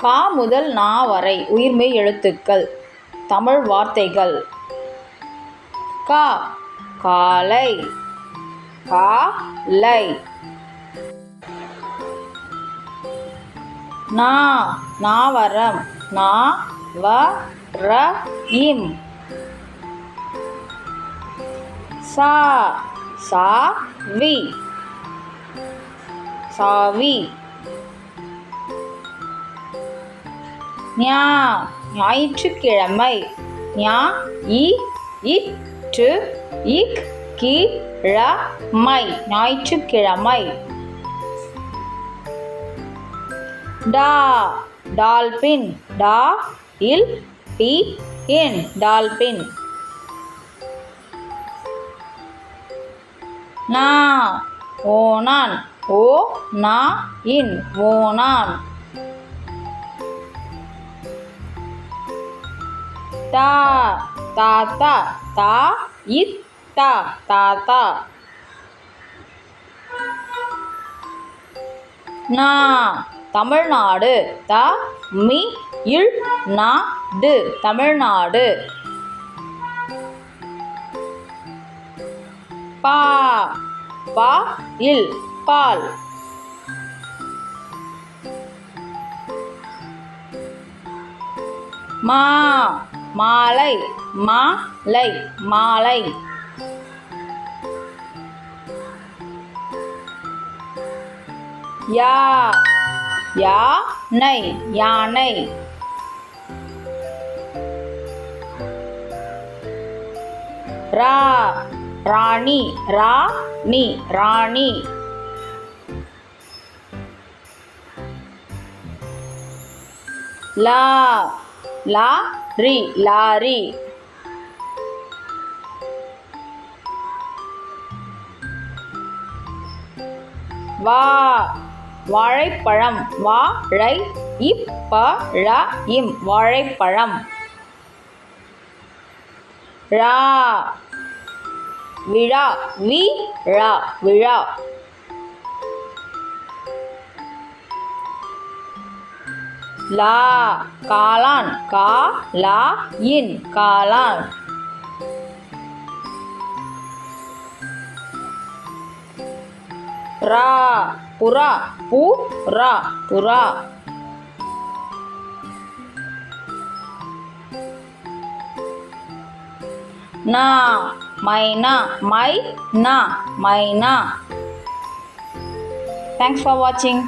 கா முதல் நா வரை உயிர்மெய் எழுத்துக்கள் தமிழ் வார்த்தைகள். கா காலை காலை நா நாவரம் நா வ ர இம். சா சா வி. சாவி ஞா ஞாயிற்றுக்கிழமை. ஞா இ இற்று இக் கி ழ மை ஞாயிற்றுக்கிழமை. டா டால்பின். டா இல் பி இன் டால்பின். நா ஓனான் ஓ நா இன் ஓனான் தா தாத்தா தா இத்தா தாத்தா நா தமிழ்நாடு. த மி இழ் நா டு தமிழ்நாடு. பா பா இல் பால். மா மாலை மாலை மாலை. யா யானை யானை. ரா ராணி ராணி ராணி. லா லா ரி லாரி வா வாழைப்பழம். வா ழை இப்ப ழ இம். வாழைப்பழம். ழா விழா வி ழா விழா. லா காளான் கா லா இன் காளான் ரா புறா பு ரா புறா நா மைனா மை நா மைனா தேங்க்ஸ் ஃபார் வாட்சிங்